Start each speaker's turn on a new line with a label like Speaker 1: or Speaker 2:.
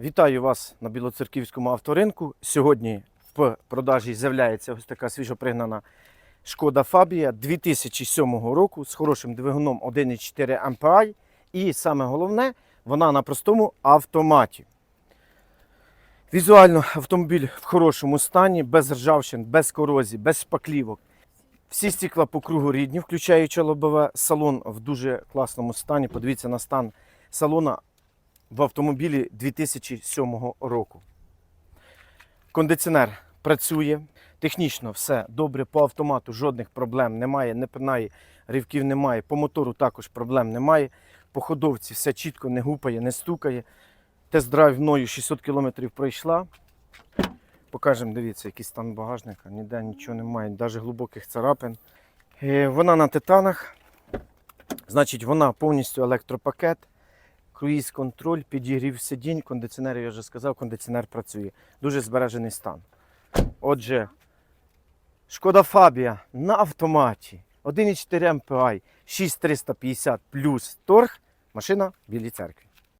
Speaker 1: Вітаю вас на Білоцерківському авторинку. Сьогодні в продажі з'являється ось така свіжопригнана Шкода Фабія 2007 року з хорошим двигуном 1,4 MPI. І саме головне, вона на простому автоматі. Візуально автомобіль в хорошому стані, без ржавчин, без корозії, без шпаклівок. Всі стекла по кругу рідні, включаючи лобове. Салон в дуже класному стані. Подивіться на стан салона в автомобілі 2007 року. Кондиціонер працює, технічно все добре, по автомату жодних проблем немає, не пинає, ривків немає, по мотору також проблем немає. По ходовці все чітко не гупає, не стукає. Тест-драйв мною 600 км пройшла. Покажемо, дивіться, який стан багажника. Ніде нічого немає, навіть глибоких царапин. Е, Вона на титанах. Значить, вона повністю електропакет, круїз контроль, підігрів сидінь, кондиціонер, я вже сказав, кондиціонер працює. Дуже збережений стан. Отже, Шкода Фабія на автоматі. 1,4 MPI, 6350 плюс торг. Машина в Білій церкві.